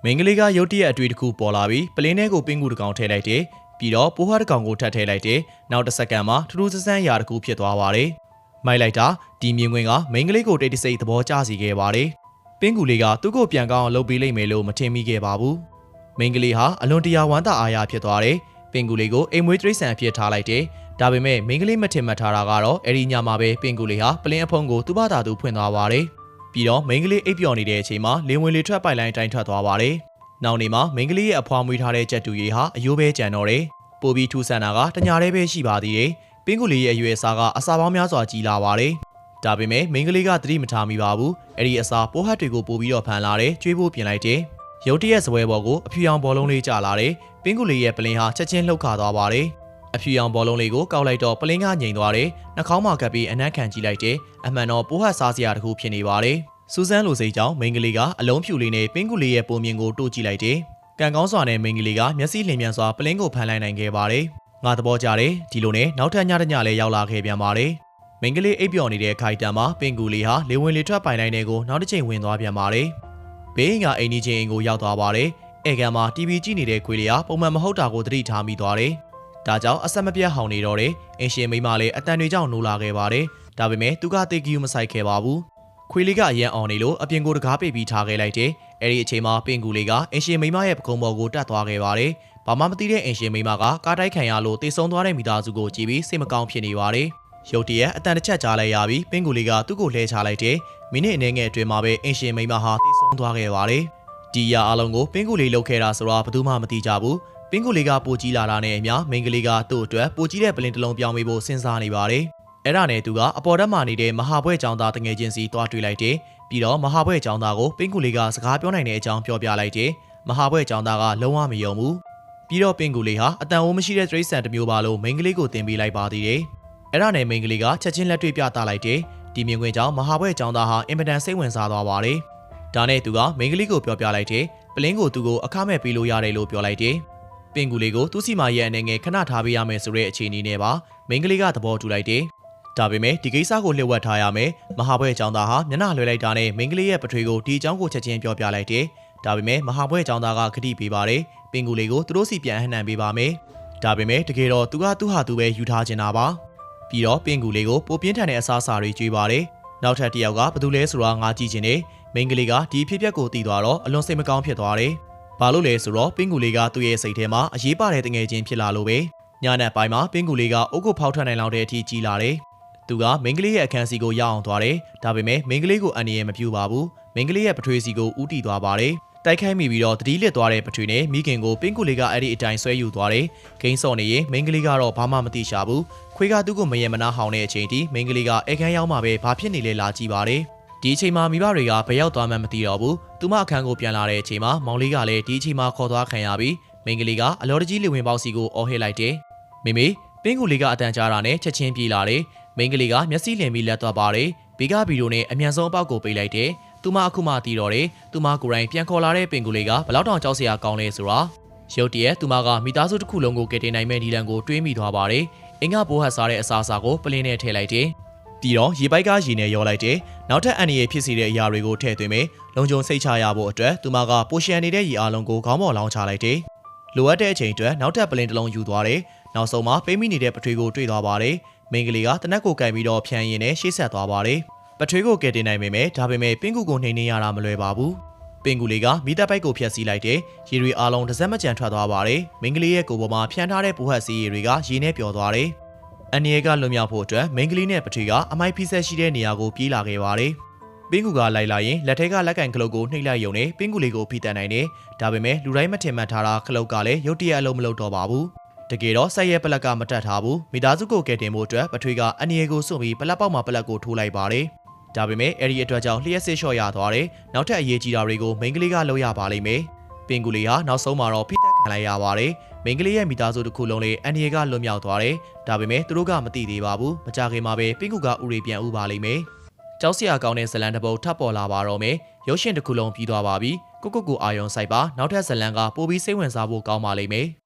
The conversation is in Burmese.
။မိန်းကလေးကရုတ်တရက်အတွေ့တစ်ခုပေါ်လာပြီးပလင်းထဲကိုပင်းကူတစ်ကောင်ထည့်လိုက်တယ်။ပြီးတော့ပိုးဟွားတစ်ကောင်ကိုထပ်ထည့်လိုက်တယ်။နောက်တစ်စက္ကန့်မှာထူးထူးဆန်းဆန်းရာတစ်ခုဖြစ်သွားပါတယ်။မိုက်လိုက်တာဒီမြင်ကွင်းကမိန်းကလေးကိုတိတ်တဆိတ်သဘောကျစီခဲ့ပါတယ်။ပင်းကူလေးကသူ့ကိုပြန်ကောင်းအောင်လုပ်ပေးလိမ့်မယ်လို့မထင်မိခဲ့ပါဘူး။မိန်းကလေးဟာအလွန်တရာဝမ်းသာအားရဖြစ်သွားတယ်။ပင်ကူလေးကိုအိမ်မွေးတိရစ္ဆာန်အဖြစ်ထားလိုက်တယ်။ဒါပေမဲ့မိန်းကလေးမထင်မှတ်ထားတာကတော့အဲ့ဒီညမှာပဲပင်ကူလေးဟာပလင်းအဖုံးကိုသူ့ဘာသာသူဖွင့်သွားပါတယ်။ ပြီးတော့မိန်းကလေးအိပ်ပျော်နေတဲ့အချိန်မှာလင်းဝင်လေးထွက်ပိုက်လိုင်းတိုင်းထွက်သွားပါတယ်။နောက်နေ့မှာမိန်းကလေးရဲ့အဖွားမွေးထားတဲ့ကြက်တူရီဟာအယိုးပဲကြံတော့တယ်။ပိုပြီးထူဆန်တာကတညာလေးပဲရှိပါသေးတယ်။ပင်ကူလေးရဲ့အရွယ်အစားကအစာပေါင်းများစွာကြီးလာပါတယ်။ဒါပေမဲ့မိန်းကလေးကသတိမထားမိပါဘူး။အဲ့ဒီအစာပိုးဟတ်တွေကိုပို့ပြီးတော့ဖန်လာတယ်။ကျွေးဖို့ပြင်လိုက်တယ်။ရုတ်တရက်စပွဲပေါ်ကိုအဖြူရောင်ဘောလုံးလေးကျလာတယ်။ပင်းကူလေးရဲ့ပလင်းဟာချက်ချင်းလှုပ်ခါသွားပါတယ်။ အဖြူရောင်ဘောလုံးလေးကိုကောက်လိုက်တော့ပလင်းကငြိမ်သွားတယ်။နှာခေါင်းမှာကပ်ပြီးအနက်ခံကြည့်လိုက်တယ်။အမှန်တော့ပိုးဟတ်စားစရာတစ်ခုဖြစ်နေပါတယ်။စူဇန်လိုစိတ်ကြောင့်မိန်းကလေးကအလုံးဖြူလေးနဲ့ပင်းကူလေးရဲ့ပုံမြင်ကိုတို့ကြည့်လိုက်တယ်။ကံကောင်းစွာနဲ့မိန်းကလေးကမျက်စိလျင်မြန်စွာပလင်းကိုဖန်လိုက်နိုင်ခဲ့ပါတယ်။ငါသဘောကျတယ်။ဒီလိုနဲ့နောက်ထပ်ညတစ်ညလည်းရောက်လာခဲ့ပြန်ပါတယ်။မိန်းကလေးအိပ်ပျော်နေတဲ့ခိုင်တံမှာပင်ကူလေးဟာလေဝင်လေထွက်ပိုင်တိုင်းတွေကိုနောက်တစ်ချိန်ဝင်သွားပြန်ပါတယ်။ဘေးအိမ်ကအိမ်ကြီးချင်းအိမ်ကိုရောက်သွားပါတယ်။အဲကန်မှာ TV ကြည့်နေတဲ့ခွေလေးဟာပုံမှန်မဟုတ်တာကိုသတိထားမိသွားတယ်။ ဒါကြောင့်အဆက်မပြတ်ဟောင်နေတော့တယ်။အင်ရှင်မိန်းမလည်းအတန်တွေကြောင့်နိုးလာခဲ့ပါတယ်။ဒါပေမဲ့သူကတေကီယူမဆိုင်ခဲ့ပါဘူး။ခွေလေးကအရန်အောင်နေလို့အပြင်ကိုတကားပိတ်ပြီးထားခဲ့လိုက်တယ်။အဲဒီအချိန်မှာပင်ကူလေးကအင်ရှင်မိန်းမရဲ့ပကုံးပေါ်ကိုတက်သွားခဲ့ပါတယ်။ဘာမှမသိတဲ့အင်ရှင်မိန်းမကကားတိုက်ခံရလို့တေဆုံးသွားတဲ့မိသားစုကိုကြည့်ပြီးစိတ်မကောင်းဖြစ်နေပါတယ်။ရုတ်တရက်အတန်တစ်ချက်ကြားလိုက်ရပြီးပင်ကူလေးကသူ့ကိုလှဲချလိုက်တယ်။မိနစ်အနည်းငယ်အတွင်းမှာပဲအင်ရှင်မိန်းမဟာတည်ဆုံသွားခဲ့ပါတယ်။ဒီရအလုံးကိုပင်ကူလေးလှုပ်ခဲ့တာဆိုတော့ဘယ်သူမှမသိကြဘူး။ ပင်ကူလေးကပိုကြီးလာတာနဲ့အမျှမိန်းကလေးကသူ့အတွက်ပိုကြီးတဲ့ပလင်တစ်လုံးပြောင်းပေးဖို့စဉ်းစားနေပါတယ်။အဲ့ဒါနဲ့သူကအပေါ်တက်မှနေတဲ့မဟာဘွဲ့ကျောင်းသားတငယ်ချင်းစီတွားတွေ့လိုက်တယ်။ပြီးတော့မဟာဘွဲ့ကျောင်းသားကိုပင်ကူလေးကစကားပြောနိုင်တဲ့အကြောင်းပြောပြလိုက်တယ်။မဟာဘွဲ့ကျောင်းသားကလုံးဝမယုံဘူး။ပြီးတော့ပင်ကူလေးဟာအတန်အိုးမရှိတဲ့တရိတ်ဆန်တစ်မျိုးပါလို့မိန်းကလေးကိုတင်ပေးလိုက်ပါသေးတယ်။အဲ့ဒါနဲ့မိန်းကလေးကချက်ချင်းလက်တွေ့ပြသလိုက်တယ်။ဒီမြင်ကွင်းကြောင့်မဟာဘွဲ့ကျောင်းသားဟာအင်မတန်စိတ်ဝင်စားသွားပါတယ်။ဒါနဲ့သူကမိန်းကလေးကိုပြောပြလိုက်တယ်။ပလင်းကိုသူ့ကိုအခမဲ့ပေးလို့ရတယ်လို့ပြောလိုက်တယ်။ ပင်ကူလေးကိုသူ့စီမာရဲ့အနေငယ်ခဏထားပေးရမယ်ဆိုတဲ့အခြေအနေနဲ့ပါမိန်းကလေးကသဘောတူလိုက်တယ်။ဒါပေမဲ့ဒီကိစ္စကိုလျှို့ဝှက်ထားရမယ်။မဟာဘွဲ့ကျောင်းသားဟာမျက်နှာလွှဲလိုက်တာနဲ့မိန်းကလေးရဲ့ပထွေကိုဒီအကြောင်းကိုချက်ချင်းပြောပြလိုက်တယ်။ဒါပေမဲ့မဟာဘွဲ့ကျောင်းသားကခတိပေးပါတယ်။ပင်ကူလေးကိုသူတို့စီပြန်ဟန်နှံပေးပါမယ်။ဒါပေမဲ့တကယ်တော့သူကသူ့ဟာသူပဲယူထားချင်တာပါ။ပြီးတော့ပင်ကူလေးကိုပိုပြင်းထန်တဲ့အစားအစာတွေကျွေးပါတယ်။နောက်ထပ်တစ်ယောက်ကဘယ်သူလဲဆိုတာငါကြည့်ချင်တယ်။မိန်းကလေးကဒီအဖြစ်အပျက်ကိုသိသွားတော့အလွန်စိတ်မကောင်းဖြစ်သွားတယ်။ ဘာလို့လဲဆိုတော့ပင်ကူလေးကသူ့ရဲ့စိတ်ထဲမှာအရေးပါတဲ့တငယ်ချင်းဖြစ်လာလို့ပဲ။ညနေပိုင်းမှာပင်ကူလေးကအုတ်ကိုဖောက်ထွက်နိုင်လောက်တဲ့အထိကြီးလာတယ်။သူကမိန်းကလေးရဲ့အခန်းစီကိုရောက်အောင်သွားတယ်။ဒါပေမဲ့မိန်းကလေးကိုအန်ရယ်မပြူပါဘူး။မိန်းကလေးရဲ့ပထွေးစီကိုဥတီသွားပါတယ်။တိုက်ခိုက်မိပြီးတော့တတိလစ်သွားတဲ့ပထွေနဲ့မိခင်ကိုပင်ကူလေးကအဲ့ဒီအတိုင်းဆွဲယူသွားတယ်။ဂိမ်းစော်နေရင်မိန်းကလေးကတော့ဘာမှမသိရှာဘူး။ခွေးကသူ့ကိုမယင်မနာဟောင်းတဲ့အချိန်ထိမိန်းကလေးကအိတ်ခမ်းရောက်မှပဲဘာဖြစ်နေလဲလာကြည့်ပါတယ်။ ဒီအချိန်မှာမိဘတွေကဘယ်ရောက်သွားမှန်းမသိတော့ဘူး။သူမအခန်းကိုပြန်လာတဲ့အချိန်မှာမောင်လေးကလည်းဒီအချိန်မှာခေါ်သွားခံရပြီးမိန်းကလေးကအလော်တကြီးလေဝင်ပေါက်စီကိုအော်ဟစ်လိုက်တယ်။မိမိပင်ကူလေးကအတန်ကြားတာနဲ့ချက်ချင်းပြေးလာတယ်။မိန်းကလေးကမျက်စိလင်ပြီးလက်သွားပါတယ်။ဘီကဗီဒိုနဲ့အမြန်ဆုံးအပေါက်ကိုပိတ်လိုက်တယ်။သူမအခုမှတီးတော့တယ်။သူမကိုယ်တိုင်ပြန်ခေါ်လာတဲ့ပင်ကူလေးကဘလောက်တောင်ကြောက်စရာကောင်းလဲဆိုတာရုတ်တရက်သူမကမိသားစုတစ်ခုလုံးကိုကယ်တင်နိုင်မဲ့ဒီလန်ကိုတွေးမိသွားပါတယ်။အင်္ဂဘိုးဟတ်စားတဲ့အစာအစာကိုပလင်းနဲ့ထည့်လိုက်တယ်။ ပြီးတော့ရေပိုက်ကရေနဲ့ရောလိုက်တယ်။နောက်ထပ်အန်ဒီရဲ့ဖြစ်စီတဲ့အရာတွေကိုထည့်သွင်းမယ်။လုံခြုံစိတ်ချရဖို့အတွက်သူမကပိုရှန်နေတဲ့ရေအားလုံးကိုခေါင်းပေါ်လောင်းချလိုက်တယ်။လိုအပ်တဲ့အချိန်အတွက်နောက်ထပ်ပလင်းတစ်လုံးယူသွားတယ်။နောက်ဆုံးမှာပိမိနေတဲ့ပထွေးကိုတွေ့သွားပါတယ်။မိန်းကလေးကတနက်ကိုကင်ပြီးတော့ဖြန်းရင်းနဲ့ရှေ့ဆက်သွားပါတယ်။ပထွေးကိုကယ်တင်နိုင်ပေမဲ့ဒါပေမဲ့ပင်ကူကိုနှိမ်နှင်းရတာမလွယ်ပါဘူး။ပင်ကူလေးကမိသားပိုက်ကိုဖျက်ဆီးလိုက်တယ်။ရေတွေအားလုံးတစ်စက်မကြံထွက်သွားပါတယ်။မိန်းကလေးရဲ့ကိုယ်ပေါ်မှာဖြန်းထားတဲ့ပူဟတ်စီးရေတွေကရေနဲ့ပျော်သွားတယ်။ အန်နီရဲကလွန်မြောက်ဖို့အတွက်မိန်းကလေးနဲ့ပထွေကအမိုက်ဖိဆက်ရှိတဲ့နေရာကိုပြေးလာခဲ့ပါတယ်။ပင်ကူကလိုက်လာရင်လက်ထဲကလက်ကင်ခလုတ်ကိုနှိပ်လိုက်ယုံနဲ့ပင်ကူလေးကိုဖိတန်နိုင်တယ်။ဒါပေမဲ့လူတိုင်းမထင်မှတ်ထားတာခလုတ်ကလည်းရုတ်တရက်အလုံးမလုံးတော့ပါဘူး။တကယ်တော့ဆက်ရဲပလက်ကမတက်ထားဘူးမိသားစုကိုကယ်တင်ဖို့အတွက်ပထွေကအန်နီရဲကိုစွန့်ပြီးပလက်ပေါက်မှာပလက်ကိုထိုးလိုက်ပါတယ်။ဒါပေမဲ့အဲ့ဒီအတွက်ကြောင့်လျှက်စစ်လျှော့ရသွားတယ်။နောက်ထပ်အရေးကြီးတာတွေကိုမိန်းကလေးကလုပ်ရပါလိမ့်မယ်။ပင်ကူလေးဟာနောက်ဆုံးမှာတော့ဖိတက် ခံလိုက်ရပါတယ်။မိန်းကလေးရဲ့မိသားစုတစ်ခုလုံးလေးအန်နီရဲကလွတ်မြောက်သွားတယ်။ဒါပေမဲ့သူတို့ကမသိသေးပါဘူး။မကြခင်မှာပဲပင်ကူကဥရီပြန်ဥပါလိမ့်မယ်။ကြောက်စရာကောင်းတဲ့ဇလန်တစ်ပုဒ်ထပ်ပေါ်လာပါတော့မယ်။ရုပ်ရှင်တစ်ခုလုံးပြီးသွားပါပြီ။ကိုကိုကိုအာယုံဆိုင်ပါနောက်ထပ်ဇလန်ကပိုပြီးစိတ်ဝင်စားဖို့ကောင်းပါလိမ့်မယ်။